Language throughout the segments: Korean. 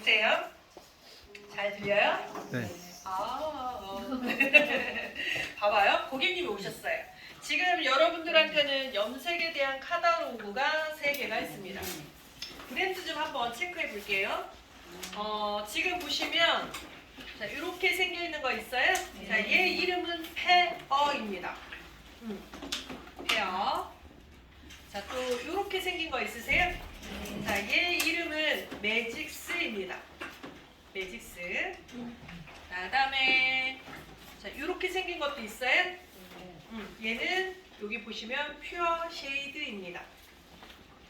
보세요. 잘 들려요? 네. 아, 봐봐요. 고객님이 오셨어요. 지금 여러분들한테는 염색에 대한 카탈로그가 3개가 있습니다. 브랜드 좀 한번 체크해 볼게요. 어, 지금 보시면 자, 이렇게 생겨 있는 거 있어요? 자, 얘 이름은 페어입니다. 음, 페어. 자, 또 이렇게 생긴 거 있으세요? 자, 얘 이름은 매직스입니다. 매직스. 자, 다음에 자, 이렇게 생긴 것도 있어요. 음, 얘는 여기 보시면 퓨어 쉐이드입니다.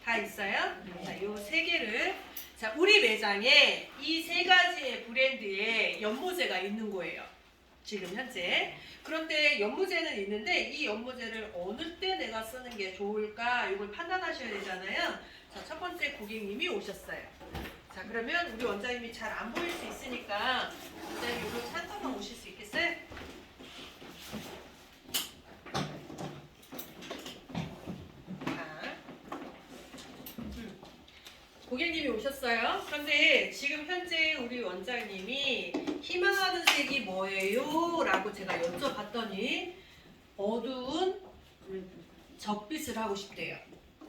다 있어요? 자, 요 세 개를 자, 우리 매장에 이 세 가지의 브랜드의 연모제가 있는 거예요. 지금 현재. 그런데 연모제는 있는데 이 연모제를 어느 때 내가 쓰는 게 좋을까 이걸 판단하셔야 되잖아요. 자, 첫 번째 고객님이 오셨어요. 자, 그러면 우리 원장님이 잘 안 보일 수 있으니까 원장님 이거 잠깐만 오실 수 있겠어요? 자, 음. 고객님이 오셨어요. 그런데 지금 현재 우리 원장님이 희망하는 색이 뭐예요? 라고 제가 여쭤봤더니 어두운 적빛을 하고 싶대요.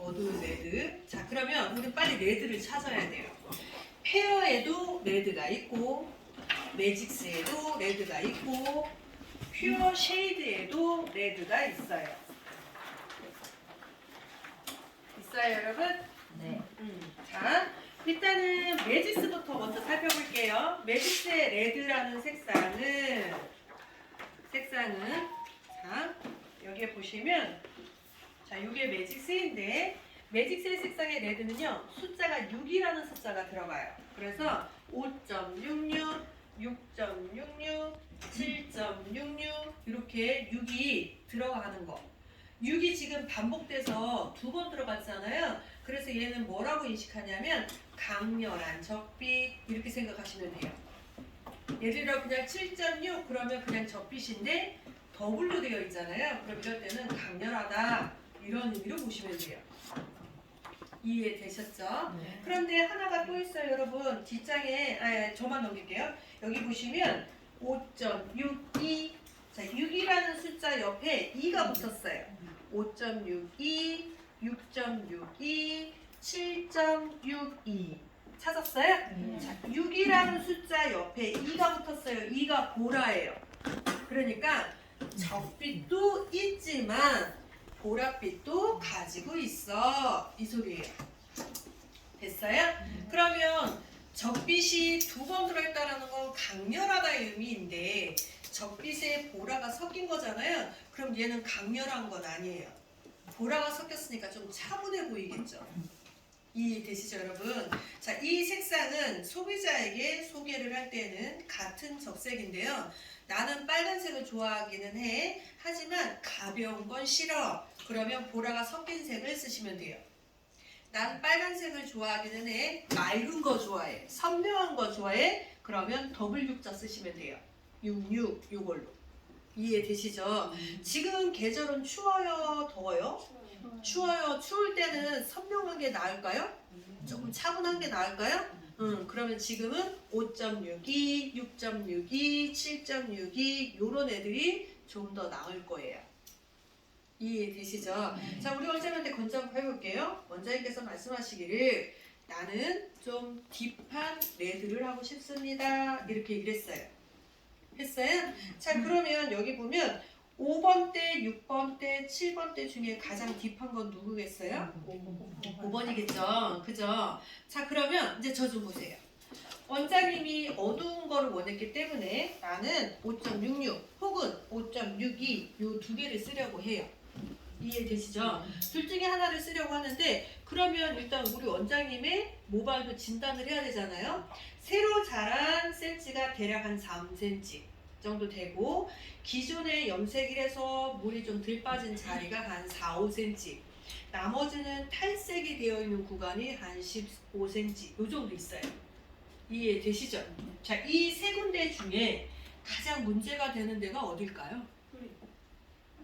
어두운 레드. 자, 그러면 우리 빨리 레드를 찾아야 돼요. 페어에도 레드가 있고, 매직스에도 레드가 있고, 퓨어 쉐이드에도 레드가 있어요. 있어요, 여러분? 네. 음, 자, 일단은 매직스부터 먼저 살펴볼게요. 매직스의 레드라는 색상은 색상은 자 여기에 보시면 자 이게 매직스인데 매직스의 색상의 레드는요 숫자가 6이라는 숫자가 들어가요. 그래서 5.66, 6.66, 7.66 이렇게 6이 들어가는 거. 6이 지금 반복돼서 두 번 들어갔잖아요. 그래서 얘는 뭐라고 인식하냐면 강렬한 적빛 이렇게 생각하시면 돼요. 예를 들어 그냥 7.6 그러면 그냥 적빛인데 더블로 되어 있잖아요. 그럼 이럴 때는 강렬하다 이런 의미로 보시면 돼요. 이해되셨죠? 네. 그런데 하나가 또 있어요, 여러분. 뒷장에 아, 저만 넘길게요. 여기 보시면 5.62 자, 6이라는 숫자 옆에 2가 붙었어요. 5.62, 6.62, 7.62 찾았어요? 네. 자, 6이라는 숫자 옆에 2가 붙었어요. 2가 보라예요. 그러니까 적빛도 있지만 보랏빛도 가지고 있어. 이 소리예요. 됐어요? 그러면 적빛이 두 번 들어있다는 건 강렬하다의 의미인데 적빛에 보라가 섞인 거잖아요. 그럼 얘는 강렬한 건 아니에요. 보라가 섞였으니까 좀 차분해 보이겠죠. 이해되시죠, 여러분? 자, 이 색상은 소비자에게 소개를 할 때는 같은 적색인데요. 나는 빨간색을 좋아하기는 해. 하지만 가벼운 건 싫어. 그러면 보라가 섞인 색을 쓰시면 돼요. 난 빨간색을 좋아하기는 해. 맑은 거 좋아해. 선명한 거 좋아해. 그러면 더블 육자 쓰시면 돼요. 66 요걸로. 이해되시죠? 지금 계절은 추워요, 더워요? 추워요. 추울 때는 선명한 게 나을까요? 조금 차분한 게 나을까요? 음, 그러면 지금은 5.62, 6.62, 7.62 요런 애들이 좀 더 나을 거예요. 이해되시죠? 자, 우리 원장님한테 건조 한번 해볼게요. 원장님께서 말씀하시기를 나는 좀 딥한 레드를 하고 싶습니다. 이렇게 얘기를 했어요. 했어요? 자, 그러면 여기 보면 5번 때, 6번 때, 7번 때 중에 가장 딥한 건 누구겠어요? 5번이겠죠. 그죠? 자, 그러면 이제 저 좀 보세요. 원장님이 어두운 거를 원했기 때문에 나는 5.66 혹은 5.62 요 두 개를 쓰려고 해요. 이해되시죠? 둘 중에 하나를 쓰려고 하는데 그러면 일단 우리 원장님의 모발도 진단을 해야 되잖아요. 새로 자란 센치가 대략 한 3cm 정도 되고 기존에 염색을 해서 물이 좀 덜 빠진 자리가 한 4, 5cm 나머지는 탈색이 되어 있는 구간이 한 15cm 요 정도 있어요. 이해되시죠? 자, 이 세 군데 중에 가장 문제가 되는 데가 어딜까요?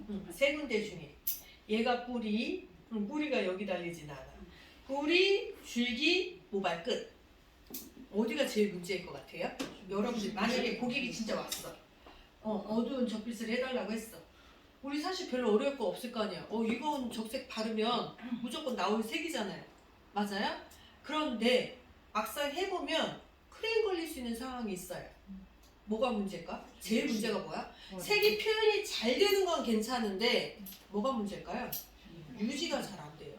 음, 세 군데 중에 얘가 뿌리, 음, 뿌리가 여기 달리진 않아. 뿌리, 줄기, 모발 끝. 어디가 제일 문제일 것 같아요? 여러분들 만약에 고객이 진짜 왔어. 어, 어두운 적빛을 해달라고 했어. 우리 사실 별로 어려울 거 없을 거 아니야. 어, 이건 적색 바르면 무조건 나올 색이잖아요. 맞아요? 그런데 막상 해보면 크레인 걸릴 수 있는 상황이 있어요. 뭐가 문제일까? 제일 문제가 뭐야? 색이 표현이 잘 되는 건 괜찮은데 뭐가 문제일까요? 유지가 잘 안 돼요.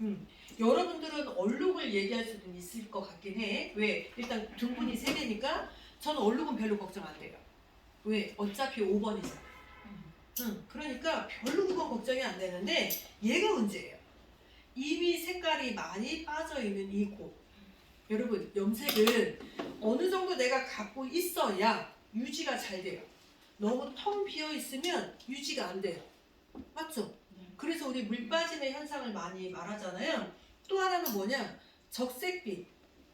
음. 여러분들은 얼룩을 얘기할 수도 있을 것 같긴 해. 왜? 일단 등분이 세 개니까 저는 얼룩은 별로 걱정 안 돼요. 왜? 어차피 5번이잖아. 응. 그러니까 별로 그건 걱정이 안 되는데 얘가 문제예요. 이미 색깔이 많이 빠져 있는 이 곳. 여러분 염색은 어느 정도 내가 갖고 있어야 유지가 잘 돼요. 너무 텅 비어 있으면 유지가 안 돼요. 맞죠? 그래서 우리 물 빠짐의 현상을 많이 말하잖아요. 또 하나는 뭐냐? 적색빛,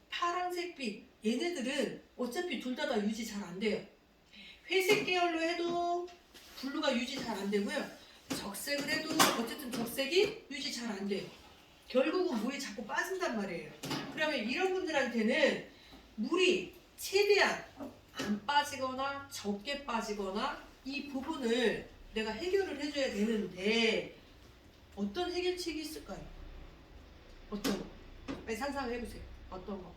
파란색빛 얘네들은 어차피 둘 다 다 유지 잘 안 돼요. 회색 계열로 해도 블루가 유지 잘 안 되고요. 적색을 해도 어쨌든 적색이 유지 잘 안 돼요. 결국은 물이 자꾸 빠진단 말이에요. 그러면 이런 분들한테는 물이 최대한 안 빠지거나 적게 빠지거나 이 부분을 내가 해결을 해줘야 되는데 어떤 해결책이 있을까요? 어떤 거? 빨리 상상을 해보세요. 어떤 거?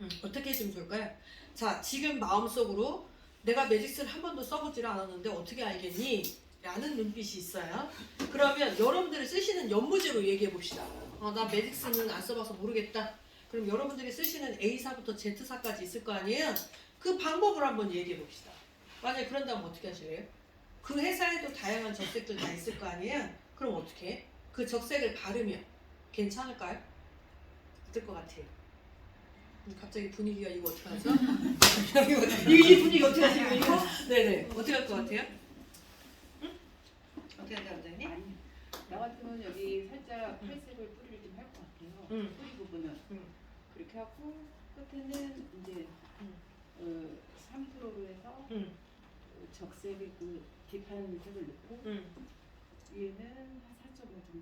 음, 어떻게 해주면 좋을까요? 자, 지금 마음속으로 내가 매직스를 한 번도 써보지를 않았는데 어떻게 알겠니? 라는 눈빛이 있어요. 그러면 여러분들이 쓰시는 연무제로 얘기해 봅시다. 아, 나 매직스는 안 써봐서 모르겠다. 그럼 여러분들이 쓰시는 A사부터 Z사까지 있을 거 아니에요? 그 방법을 한번 얘기해 봅시다. 만약에 그런다면 어떻게 하실래요? 그 회사에도 다양한 적색들 다 있을 거 아니에요? 그럼 어떻게 해? 그 적색을 바르면 괜찮을까요? 어떨 것 같아요? 음, 갑자기 분위기가 이거 어떻게 하죠? 이, 이 분위기 어떻게 하시고 이거? 네네 어떻게 할 것 같아요? 응? 어떻게 할까요 원장님? 아니, 나 같으면 여기 살짝 음. 탈색을 뿌리를 좀 할 것 같아요. 음. 뿌리 부분은 음. 그렇게 하고 끝에는 이제 음. 어, 3%로 해서 응, 어, 적색의 그 딥한 색을 넣고 응, 위에는 한 4.5 정도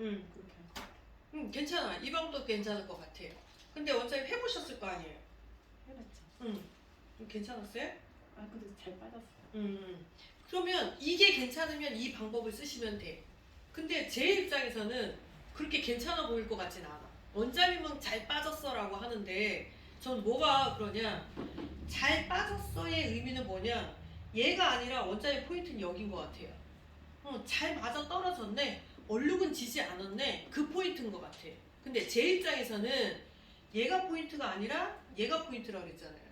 응. 그렇게 할것 같아요. 응, 괜찮아. 이 방법도 괜찮을 것 같아요. 근데 원장님 해보셨을 거 아니에요? 해봤죠. 응. 좀 괜찮았어요? 아 근데 잘 빠졌어요. 음. 그러면 이게 괜찮으면 이 방법을 쓰시면 돼. 근데 제 입장에서는 그렇게 괜찮아 보일 것 같진 않아. 원장님은 잘 빠졌어라고 하는데 전 뭐가 그러냐? 잘 빠졌어의 의미는 뭐냐? 얘가 아니라 원장님 포인트는 여긴 것 같아요. 어, 잘 맞아 떨어졌네. 얼룩은 지지 않았네. 그 포인트인 것 같아. 근데 제 입장에서는 얘가 포인트가 아니라 얘가 포인트라고 그랬잖아요.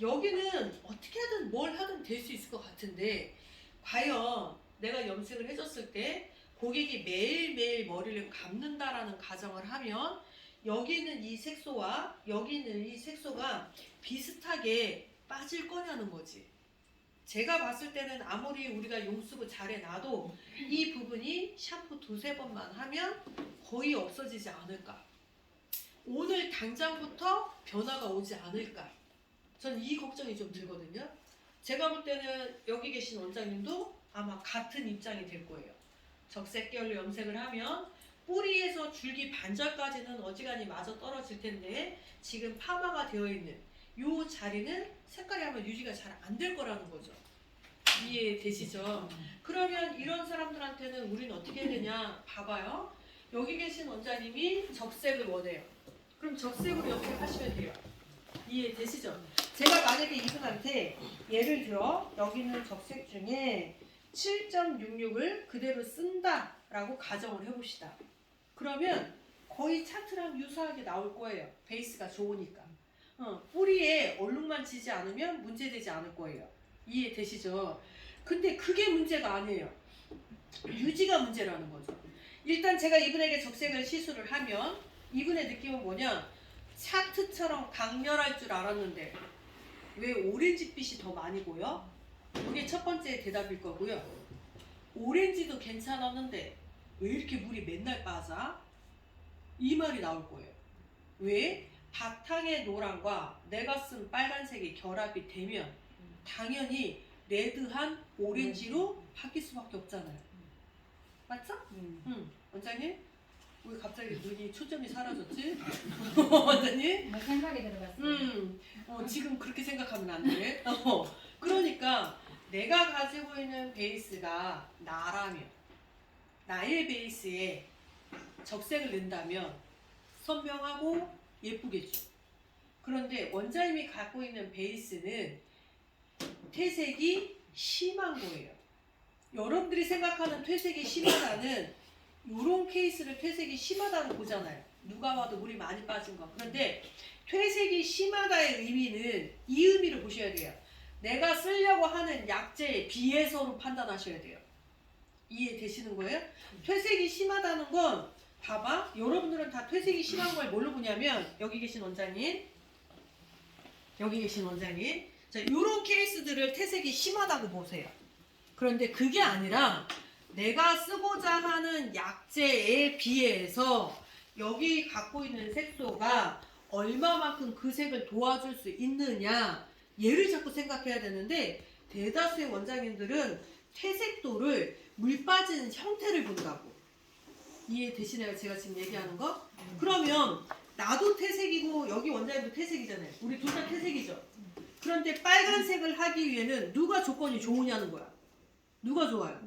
여기는 어떻게 하든 뭘 하든 될 수 있을 것 같은데 과연 내가 염색을 해줬을 때 고객이 매일매일 머리를 감는다라는 가정을 하면 여기 있는 이 색소와 여기 있는 이 색소가 비슷하게 빠질 거냐는 거지. 제가 봤을 때는 아무리 우리가 용수부 잘 해놔도 이 부분이 샴푸 두세 번만 하면 거의 없어지지 않을까. 오늘 당장부터 변화가 오지 않을까. 전 이 걱정이 좀 들거든요. 제가 볼 때는 여기 계신 원장님도 아마 같은 입장이 될 거예요. 적색 계열로 염색을 하면 뿌리에서 줄기 반절까지는 어지간히 맞아 떨어질 텐데 지금 파마가 되어 있는 이 자리는 색깔이 아마 유지가 잘 안 될 거라는 거죠. 이해되시죠? 그러면 이런 사람들한테는 우리는 어떻게 해야 되냐? 봐봐요. 여기 계신 원장님이 적색을 원해요. 그럼 적색으로 염색하시면 돼요. 이해되시죠? 제가 만약에 이분한테 예를 들어 여기는 적색 중에 7.66을 그대로 쓴다라고 가정을 해봅시다. 그러면 거의 차트랑 유사하게 나올 거예요. 베이스가 좋으니까. 어, 뿌리에 얼룩만 지지 않으면 문제되지 않을 거예요. 이해되시죠? 근데 그게 문제가 아니에요. 유지가 문제라는 거죠. 일단 제가 이분에게 적색을 시술을 하면 이분의 느낌은 뭐냐? 차트처럼 강렬할 줄 알았는데 왜 오렌지빛이 더 많이 보여? 그게 첫 번째 대답일 거고요. 오렌지도 괜찮았는데 왜 이렇게 물이 맨날 빠져? 이 말이 나올 거예요. 왜? 바탕의 노란과 내가 쓴 빨간색이 결합이 되면 당연히 레드한 오렌지로 바뀔 수밖에 없잖아요. 맞죠? 음. 응. 원장님? 왜 갑자기 눈이 초점이 사라졌지? 완전히? 뭐 생각이 들어갔어. 음, 어, 지금 그렇게 생각하면 안 돼. 어, 그러니까 내가 가지고 있는 베이스가 나라면 나의 베이스에 적색을 넣는다면 선명하고 예쁘겠죠. 그런데 원장님이 갖고 있는 베이스는 퇴색이 심한 거예요. 여러분들이 생각하는 퇴색이 심하다는 이런 케이스를 퇴색이 심하다고 보잖아요. 누가 봐도 물이 많이 빠진 거. 그런데 퇴색이 심하다의 의미는 이 의미를 보셔야 돼요. 내가 쓰려고 하는 약재에 비해서로 판단하셔야 돼요. 이해되시는 거예요? 퇴색이 심하다는 건 봐봐. 여러분들은 다 퇴색이 심한 걸 뭘로 보냐면 여기 계신 원장님, 여기 계신 원장님. 자, 이런 케이스들을 퇴색이 심하다고 보세요. 그런데 그게 아니라 내가 쓰고자 하는 약재에 비해서 여기 갖고 있는 색소가 얼마만큼 그 색을 도와줄 수 있느냐 얘를 자꾸 생각해야 되는데 대다수의 원장님들은 퇴색도를 물 빠지는 형태를 본다고 이해 되시나요? 제가 지금 얘기하는 거? 그러면 나도 퇴색이고 여기 원장님도 퇴색이잖아요. 우리 둘 다 퇴색이죠. 그런데 빨간색을 하기 위해는 누가 조건이 좋으냐는 거야. 누가 좋아요?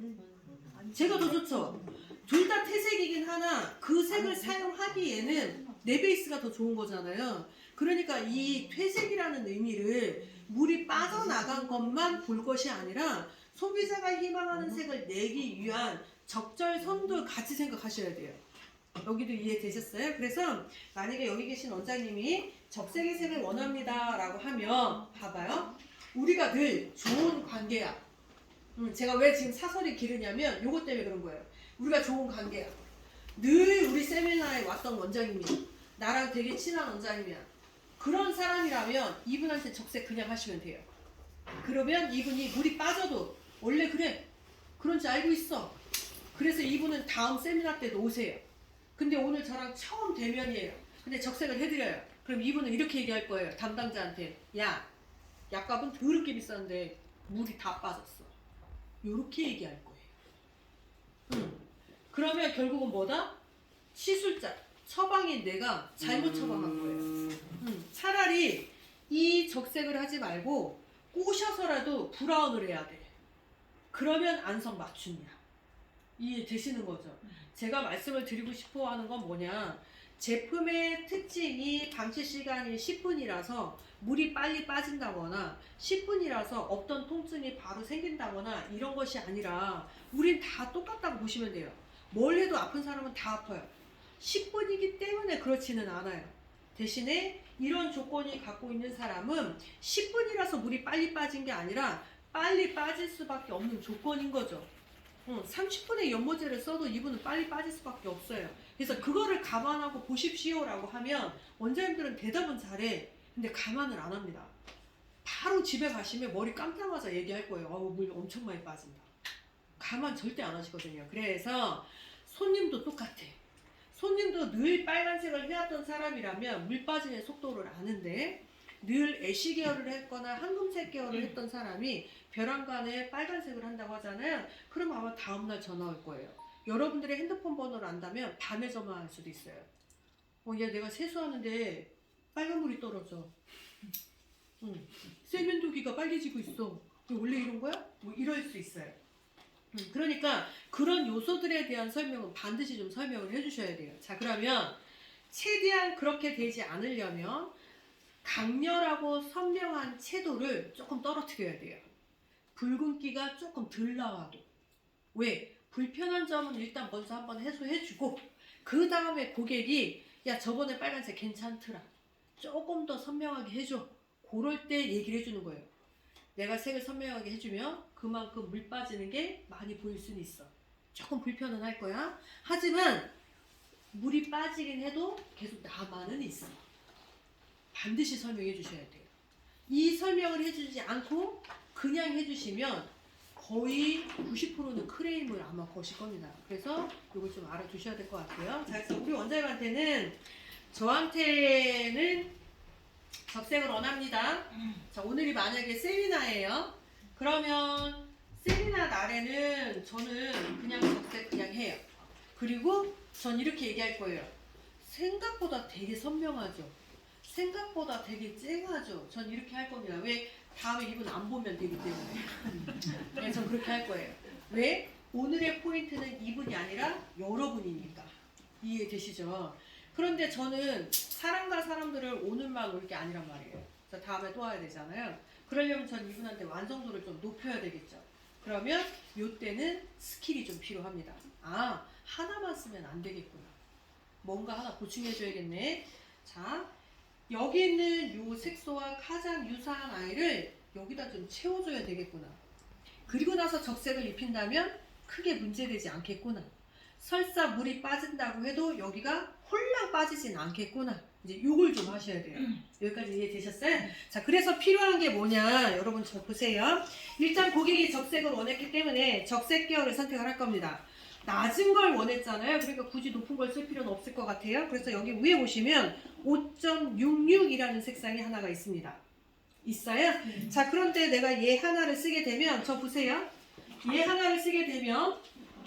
제가 더 좋죠. 둘다 퇴색이긴 하나 그 색을 사용하기에는 내 베이스가 더 좋은 거잖아요. 그러니까 이 퇴색이라는 의미를 물이 빠져나간 것만 볼 것이 아니라 소비자가 희망하는 색을 내기 위한 적절성도 같이 생각하셔야 돼요. 여기도 이해되셨어요? 그래서 만약에 여기 계신 원장님이 적색의 색을 원합니다 라고 하면 봐봐요. 우리가 늘 좋은 관계야. 음, 제가 왜 지금 사설이 기르냐면 요것 때문에 그런 거예요. 우리가 좋은 관계야. 늘 우리 세미나에 왔던 원장님이야. 나랑 되게 친한 원장님이야. 그런 사람이라면 이분한테 적색 그냥 하시면 돼요. 그러면 이분이 물이 빠져도 원래 그래. 그런 줄 알고 있어. 그래서 이분은 다음 세미나 때도 오세요. 근데 오늘 저랑 처음 대면이에요. 근데 적색을 해드려요. 그럼 이분은 이렇게 얘기할 거예요. 담당자한테. 야, 약값은 더럽게 비싼데 물이 다 빠졌어. 요렇게 얘기할 거예요. 음. 그러면 결국은 뭐다? 시술자, 처방인 내가 잘못 처방한 거예요. 음, 차라리 이 적색을 하지 말고 꼬셔서라도 브라운을 해야 돼. 그러면 안성 맞춤이야. 이해되시는 거죠? 제가 말씀을 드리고 싶어 하는 건 뭐냐. 제품의 특징이 방치 시간이 10분이라서 물이 빨리 빠진다거나 10분이라서 없던 통증이 바로 생긴다거나 이런 것이 아니라 우린 다 똑같다고 보시면 돼요. 뭘 해도 아픈 사람은 다 아파요. 10분이기 때문에 그렇지는 않아요. 대신에 이런 조건이 갖고 있는 사람은 10분이라서 물이 빨리 빠진 게 아니라 빨리 빠질 수밖에 없는 조건인 거죠. 응, 30분의 연모제를 써도 이분은 빨리 빠질 수밖에 없어요. 그래서 그거를 감안하고 보십시오라고 하면 원장님들은 대답은 잘해. 근데 감안을 안 합니다. 바로 집에 가시면 머리 감자마자 얘기할 거예요. 어우, 물 엄청 많이 빠진다. 감안 절대 안 하시거든요. 그래서 손님도 똑같아. 손님도 늘 빨간색을 해왔던 사람이라면 물 빠지는 속도를 아는데 늘 애쉬 계열을 했거나 황금색 계열을 했던 사람이 벼랑간에 빨간색을 한다고 하잖아요. 그럼 아마 다음날 전화 올 거예요. 여러분들의 핸드폰 번호를 안다면 밤에 전화할 수도 있어요. 어, 야, 내가 세수하는데 빨간물이 떨어져. 응. 세면도기가 빨개지고 있어. 이거 원래 이런 거야? 뭐 이럴 수 있어요. 음, 그러니까 그런 요소들에 대한 설명은 반드시 좀 설명을 해주셔야 돼요. 자, 그러면 최대한 그렇게 되지 않으려면 강렬하고 선명한 채도를 조금 떨어뜨려야 돼요. 붉은기가 조금 덜 나와도. 왜? 불편한 점은 일단 먼저 한번 해소해주고, 그 다음에 고객이, 야, 저번에 빨간색 괜찮더라. 조금 더 선명하게 해줘. 그럴 때 얘기를 해주는 거예요. 내가 색을 선명하게 해주면 그만큼 물 빠지는 게 많이 보일 수는 있어. 조금 불편은 할 거야. 하지만 물이 빠지긴 해도 계속 남아는 있어. 반드시 설명해 주셔야 돼요. 이 설명을 해주지 않고 그냥 해주시면 거의 90%는 크레임을 아마 거실 겁니다. 그래서 이걸 좀 알아두셔야 될 것 같아요. 자, 그래서 우리 원장님한테는 저한테는 적색을 원합니다. 자, 오늘이 만약에 세미나예요. 그러면 세미나 날에는 저는 그냥 적색 그냥 해요. 그리고 전 이렇게 얘기할 거예요. 생각보다 되게 선명하죠. 생각보다 되게 쨍하죠. 전 이렇게 할 겁니다. 왜? 다음에 이분 안 보면 되기 때문에. 네, 전 그렇게 할 거예요. 왜? 오늘의 포인트는 이분이 아니라 여러분이니까. 이해되시죠? 그런데 저는 사람과 사람들을 오늘만 올 게 아니란 말이에요. 저 다음에 또 와야 되잖아요. 그러려면 전 이분한테 완성도를 좀 높여야 되겠죠. 그러면 요때는 스킬이 좀 필요합니다. 아, 하나만 쓰면 안 되겠구나. 뭔가 하나 보충해줘야겠네. 자, 여기 있는 요 색소와 가장 유사한 아이를 여기다 좀 채워줘야 되겠구나. 그리고 나서 적색을 입힌다면 크게 문제되지 않겠구나. 설사 물이 빠진다고 해도 여기가 홀랑 빠지진 않겠구나. 이제 요걸 좀 하셔야 돼요. 여기까지 이해되셨어요? 자, 그래서 필요한 게 뭐냐? 여러분 저 보세요. 일단 고객이 적색을 원했기 때문에 적색 계열을 선택을 할 겁니다. 낮은 걸 원했잖아요. 그러니까 굳이 높은 걸 쓸 필요는 없을 것 같아요. 그래서 여기 위에 보시면 5.66이라는 색상이 하나가 있습니다. 있어요? 자, 그런데 내가 얘 하나를 쓰게 되면, 저 보세요. 얘 하나를 쓰게 되면,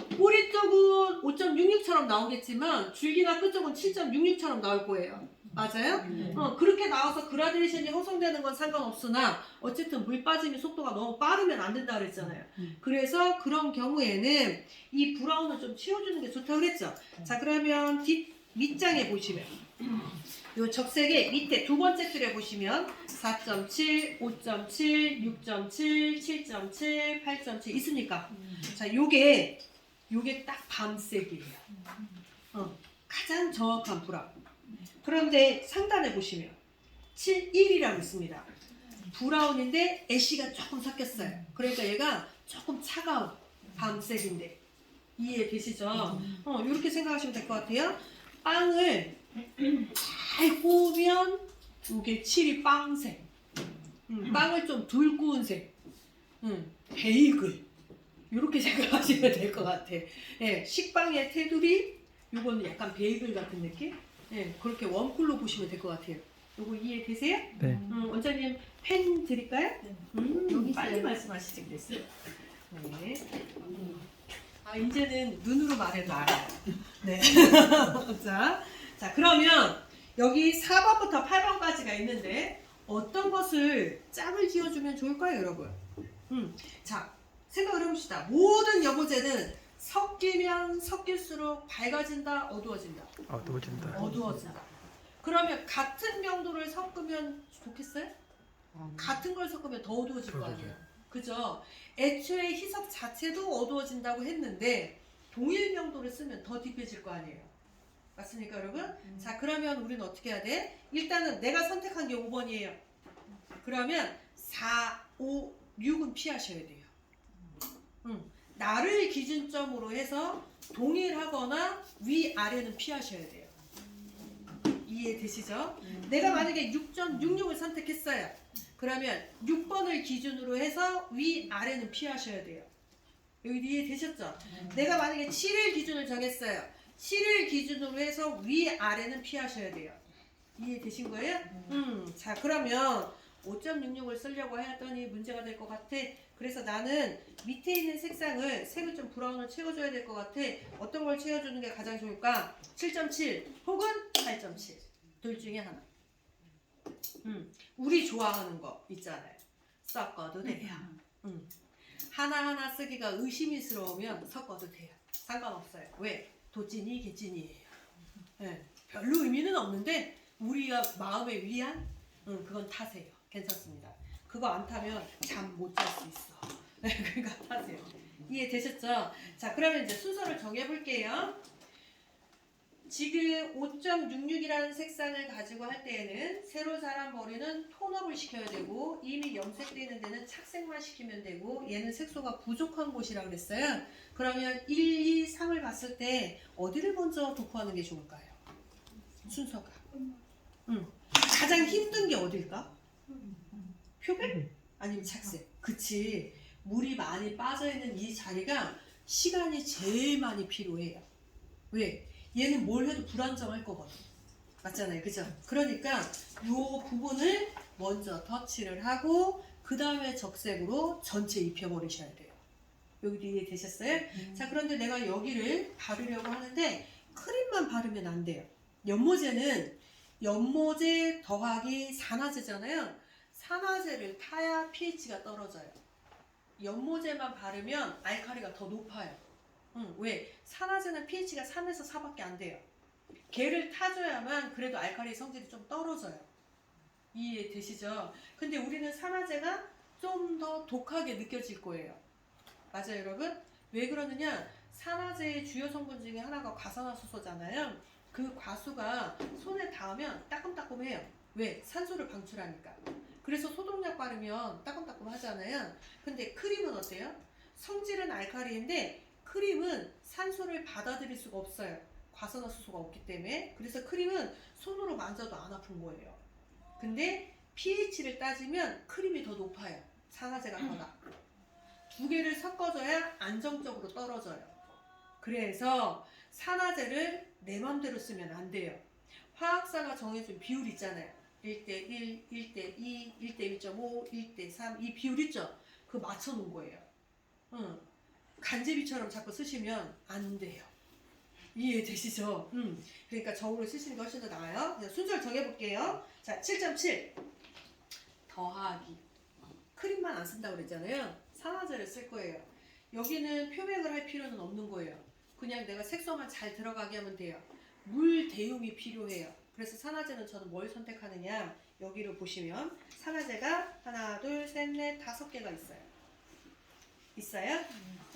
뿌리 쪽은 5.66처럼 나오겠지만, 줄기나 끝 쪽은 7.66처럼 나올 거예요. 맞아요? 어, 그렇게 나와서 그라데이션이 형성되는 건 상관없으나 어쨌든 물 빠짐의 속도가 너무 빠르면 안 된다 그랬잖아요. 음. 그래서 그런 경우에는 이 브라운을 좀 치워주는 게 좋다고 그랬죠. 자 그러면 뒷 밑장에 보시면 요 적색의 밑에 두 번째 줄에 보시면 4.7, 5.7, 6.7, 7.7, 8.7 있으니까 자 요게 요게 딱 밤색이에요. 어, 가장 정확한 브라운. 그런데 상단에 보시면 71이라고 있습니다. 브라운인데 애쉬가 조금 섞였어요. 그러니까 얘가 조금 차가운 밤색인데 이해 되시죠? 어, 이렇게 생각하시면 될 것 같아요. 빵을 잘 구우면 이게 칠이 빵색. 음, 빵을 좀 덜 구운 색. 음, 베이글. 이렇게 생각하시면 될 것 같아. 예, 식빵의 테두리, 요거는 약간 베이글 같은 느낌? 예, 그렇게 웜쿨로 보시면 될 것 같아요. 요거 이해되세요? 네. 음, 원장님 펜 드릴까요? 네. 음, 여기 빨리 있어요. 말씀하시지 그랬어요. 네. 아 이제는 눈으로 말해도 알아요. 네. 자, 자 그러면 여기 4번부터 8번까지가 있는데 어떤 것을 짝을 지어주면 좋을까요, 여러분? 음, 자 생각을 해봅시다. 모든 여보제는 섞이면 섞일수록 밝아진다, 어두워진다. 어두워진다. 어두워진다. 그러면 같은 명도를 섞으면 좋겠어요? 같은 걸 섞으면 더 어두워질 거 아니에요. 그죠? 애초에 희석 자체도 어두워진다고 했는데 동일 명도를 쓰면 더 딥해질 거 아니에요. 맞습니까, 여러분? 자, 그러면 우리는 어떻게 해야 돼? 일단은 내가 선택한 게 5번이에요. 그러면 4, 5, 6은 피하셔야 돼요. 음, 나를 기준점으로 해서 동일하거나 위, 아래는 피하셔야 돼요. 이해되시죠? 내가 만약에 6.66을 선택했어요. 그러면 6번을 기준으로 해서 위, 아래는 피하셔야 돼요. 여기 이해되셨죠? 내가 만약에 7을 기준을 정했어요. 7을 기준으로 해서 위, 아래는 피하셔야 돼요. 이해되신 거예요? 음, 자, 그러면 5.66을 쓰려고 했더니 문제가 될 것 같아. 그래서 나는 밑에 있는 색상을 색을 좀 브라운을 채워줘야 될 것 같아. 어떤 걸 채워주는 게 가장 좋을까? 7.7 혹은 8.7. 둘 중에 하나. 음, 우리 좋아하는 거 있잖아요. 섞어도 돼요. 음. 하나하나 쓰기가 의심스러우면 섞어도 돼요. 상관없어요. 왜? 도찐이 개찐이에요. 예, 별로 의미는 없는데 우리가 마음의 위안? 응, 그건 타세요. 괜찮습니다. 그거 안 타면 잠 못 잘 수 있어. 네, 그러니까 타세요. 이해되셨죠? 자, 그러면 이제 순서를 정해볼게요. 지금 5.66이라는 색상을 가지고 할 때에는 새로 자란 머리는 톤업을 시켜야 되고 이미 염색되어 있는 데는 착색만 시키면 되고 얘는 색소가 부족한 곳이라 그랬어요. 그러면 1, 2, 3을 봤을 때 어디를 먼저 도포하는 게 좋을까요? 순서가. 음. 가장 힘든 게 어딜까? 표백? 아니면 착색? 그치. 물이 많이 빠져있는 이 자리가 시간이 제일 많이 필요해요. 왜? 얘는 뭘 해도 불안정할 거거든. 맞잖아요. 그죠? 그러니까 요 부분을 먼저 터치를 하고 그 다음에 적색으로 전체 입혀버리셔야 돼요. 여기도 이해되셨어요? 자 그런데 내가 여기를 바르려고 하는데 크림만 바르면 안 돼요. 연모제는 연모제 더하기 산화제잖아요. 산화제를 타야 pH가 떨어져요. 연모제만 바르면 알카리가 더 높아요. 응, 왜? 산화제는 pH가 3에서 4밖에 안 돼요. 걔를 타줘야만 그래도 알카리 성질이 좀 떨어져요. 이해되시죠? 근데 우리는 산화제가 좀 더 독하게 느껴질 거예요. 맞아요, 여러분? 왜 그러느냐? 산화제의 주요 성분 중에 하나가 과산화수소잖아요. 그 과수가 손에 닿으면 따끔따끔해요. 왜? 산소를 방출하니까. 그래서 소독약 바르면 따끔따끔 하잖아요. 근데 크림은 어때요? 성질은 알카리인데 크림은 산소를 받아들일 수가 없어요. 과산화수소가 없기 때문에. 그래서 크림은 손으로 만져도 안 아픈 거예요. 근데 pH를 따지면 크림이 더 높아요. 산화제가 더 나. 두 개를 섞어줘야 안정적으로 떨어져요. 그래서 산화제를 내 맘대로 쓰면 안 돼요. 화학사가 정해준 비율 있잖아요. 1대1, 1대2, 1대1.5, 1대3, 이 비율 있죠? 그거 맞춰놓은 거예요. 응. 간제비처럼 자꾸 쓰시면 안 돼요. 이해되시죠? 음. 그러니까 저울을 쓰시는 게 훨씬 더 나아요. 순서를 정해볼게요. 자, 7.7. 더하기. 크림만 안 쓴다고 그랬잖아요. 산화제를 쓸 거예요. 여기는 표백을 할 필요는 없는 거예요. 그냥 내가 색소만 잘 들어가게 하면 돼요. 물 대용이 필요해요. 그래서 산화제는 저는 뭘 선택하느냐 여기를 보시면 산화제가 하나 둘셋넷 다섯 개가 있어요. 있어요?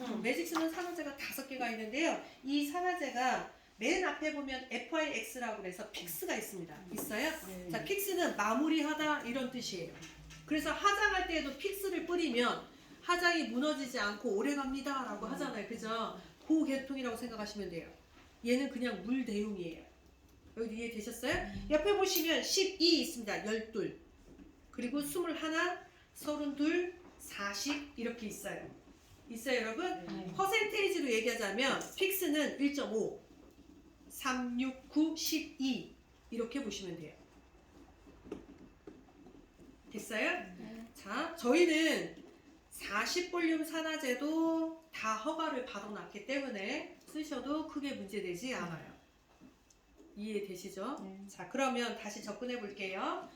응, 매직스는 산화제가 다섯 개가 있는데요. 이 산화제가 맨 앞에 보면 FIX라고 그래서 픽스가 있습니다. 있어요? 네. 자, 픽스는 마무리하다 이런 뜻이에요. 그래서 화장할 때에도 픽스를 뿌리면 화장이 무너지지 않고 오래 갑니다 라고 하잖아요. 그죠? 그 계통이라고 생각하시면 돼요. 얘는 그냥 물 대용이에요. 여기 이해 되셨어요? 옆에 보시면 12 있습니다. 12. 그리고 21, 32, 40 이렇게 있어요. 있어요, 여러분? 네. 퍼센테이지로 얘기하자면 픽스는 1.5, 3, 6, 9, 12 이렇게 보시면 돼요. 됐어요? 자, 저희는 40볼륨 산화제도 다 허가를 받아놨기 때문에 쓰셔도 크게 문제되지 않아요. 이해되시죠? 네. 자, 그러면 다시 접근해 볼게요.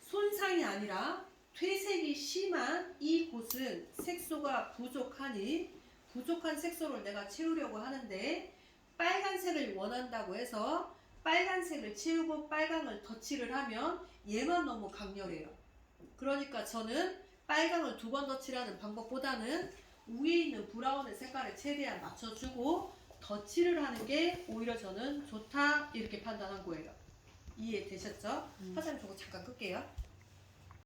손상이 아니라 퇴색이 심한 이 곳은 색소가 부족하니 부족한 색소를 내가 채우려고 하는데 빨간색을 원한다고 해서 빨간색을 채우고 빨강을 덧칠을 하면 얘만 너무 강렬해요. 그러니까 저는 빨강을 두 번 덧칠하는 방법보다는 위에 있는 브라운의 색깔을 최대한 맞춰주고 덧칠을 하는 게 오히려 저는 좋다 이렇게 판단한 거예요. 이해되셨죠? 음. 화장님 저거 잠깐 끌게요.